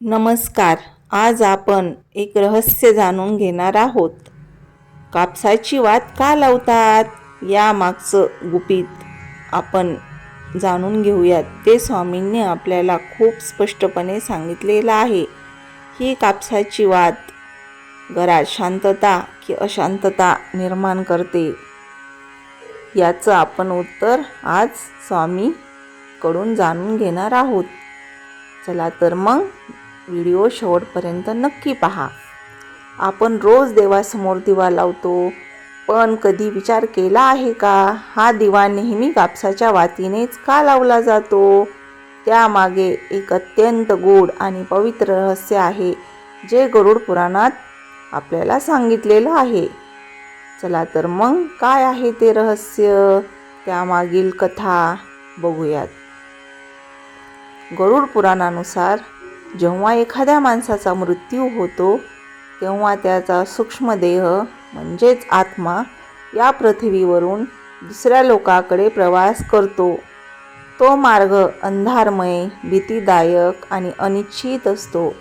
नमस्कार. आज आपण एक रहस्य जाणून घेणार आहोत. कापसाची वात का लावतात? या मागचं गुपित आपण जाणून घेऊयात. ते स्वामींनी आपल्याला खूप स्पष्टपणे सांगितलेलं आहे. ही कापसाची वात घरात शांतता की अशांतता निर्माण करते? याचं आपण उत्तर आज स्वामीकडून जाणून घेणार आहोत. चला तर मग व्हिडिओ शेवटपर्यंत नक्की पहा. आपण रोज देवासमोर दिवा लावतो पण कधी विचार केला आहे का? हा दिवा नेहमी कापसाच्या वातीनेच का लावला जातो? त्यामागे एक अत्यंत गोड आणि पवित्र रहस्य आहे जे गरुड पुराणात आपल्याला सांगितलेलं आहे. चला तर मग काय आहे ते रहस्य? त्यामागील कथा बघूयात. गरुड पुराणानुसार जेव्हा एखाद्या माणसाचा मृत्यू होतो तेव्हा त्याचा सूक्ष्मदेह म्हणजेच आत्मा या पृथ्वीवरून दुसऱ्या लोकाकडे प्रवास करतो. तो मार्ग अंधारमय भीतीदायक आणि अनिश्चित असतो.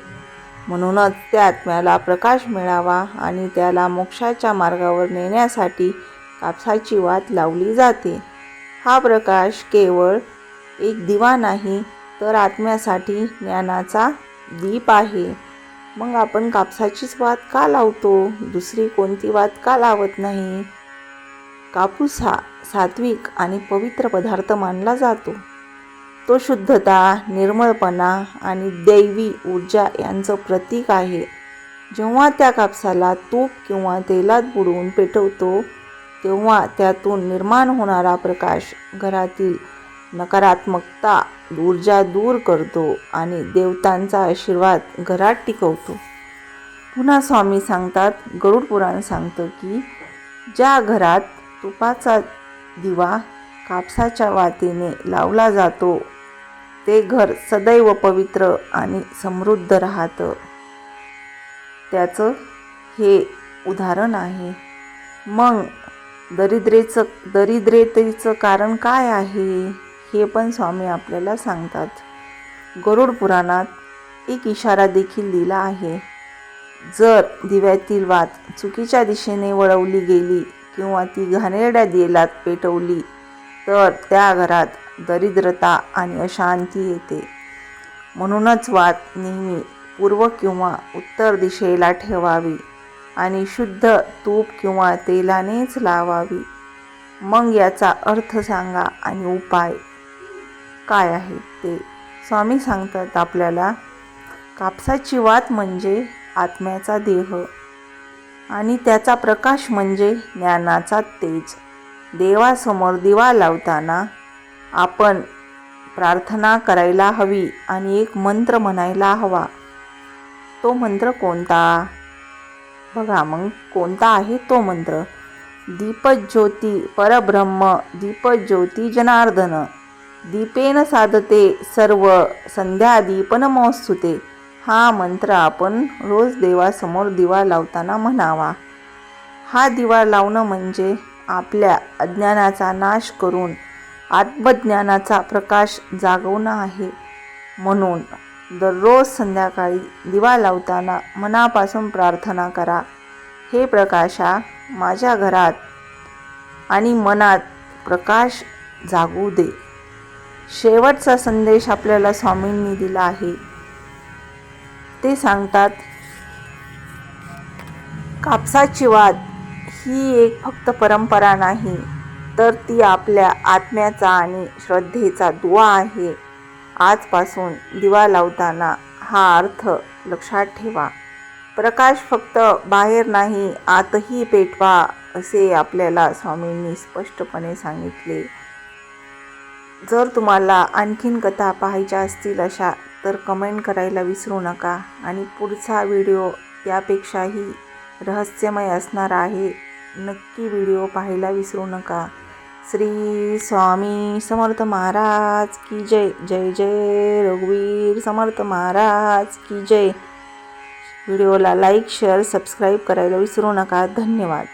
म्हणूनच त्या आत्म्याला प्रकाश मिळावा आणि त्याला मोक्षाच्या मार्गावर नेण्यासाठी कापसाची वात लावली जाते. हा प्रकाश केवळ एक दिवा नाही तर आत्म्यासाठी ज्ञानाचा दीप आहे. मग आपण कापसाचीच वात का लावतो? दुसरी कोणती वात का लावत नाही? कापूस हा सात्विक आणि पवित्र पदार्थ मानला जातो. तो शुद्धता निर्मळपणा आणि दैवी ऊर्जा यांचं प्रतीक आहे. जेव्हा त्या कापसाला तूप किंवा तेलात बुडवून पेटवतो तेव्हा त्यातून निर्माण होणारा प्रकाश घरातील नकारात्मकता ऊर्जा दूर करतो आणि देवतांचा आशीर्वाद घरात टिकवतो. पुन्हा स्वामी सांगतात गरुड पुराण सांगतं की ज्या घरात तुपाचा दिवा कापसाच्या वातीने लावला जातो ते घर सदैव पवित्र आणि समृद्ध राहतं. त्याचं हे उदाहरण आहे. मग दरिद्रेचं दरिद्रेतेचं कारण काय आहे? हे पण स्वामी आपल्याला सांगतात. गरुड पुराणात एक इशारा देखील दिला आहे. जर दिव्यातील वात चुकीच्या दिशेने वळवली गेली किंवा ती घाणेरड्या दिलात पेटवली तर त्या घरात दरिद्रता आणि अशांती येते. म्हणूनच वात नेहमी पूर्व किंवा उत्तर दिशेला ठेवावी आणि शुद्ध तूप किंवा तेलानेच लावावी. मग याचा अर्थ सांगा आणि उपाय. काय आहे ते स्वामी सांगतात आपल्याला. कापसाची वात म्हणजे आत्म्याचा देह आणि त्याचा प्रकाश म्हणजे ज्ञानाचा तेज. देवासमोर दिवा लावताना आपण प्रार्थना करायला हवी आणि एक मंत्र म्हणायला हवा. तो मंत्र कोणता? बघा मग कोणता आहे तो मंत्र? दीपज्योती परब्रह्म दीपज्योती जनार्दन. दीपेन साधते सर्व संध्या दीपनमोत्सुते हा मंत्र आपण रोज देवासमोर दिवा लावताना म्हणावा. हा दिवा लावणं म्हणजे आपल्या अज्ञानाचा नाश करून आत्मज्ञानाचा प्रकाश जागवणं आहे. म्हणून दररोज संध्याकाळी दिवा लावताना मनापासून प्रार्थना करा. हे प्रकाशा माझ्या घरात आणि मनात प्रकाश जागू दे. शेवटचा संदेश आपल्याला स्वामींनी दिला आहे. ते सांगतात कापसाची वाद ही एक फक्त परंपरा नाही तर ती आपल्या आत्म्याचा आणि श्रद्धेचा दुवा आहे. आजपासून दिवा लावताना हा अर्थ लक्षात ठेवा. प्रकाश फक्त बाहेर नाही आतही पेटवा असे आपल्याला स्वामींनी स्पष्टपणे सांगितले. जर तुम्हाला आणखीन कथा पाहायच्या असतील अशा तर कमेंट करायला विसरू नका. आणि पुढचा व्हिडिओ यापेक्षाही रहस्यमय असणार आहे. नक्की व्हिडिओ पाहायला विसरू नका. श्री स्वामी समर्थ महाराज की जय. जय जय. रघुवीर समर्थ महाराज की जय. व्हिडिओला लाईक शेअर सबस्क्राईब करायला विसरू नका. धन्यवाद.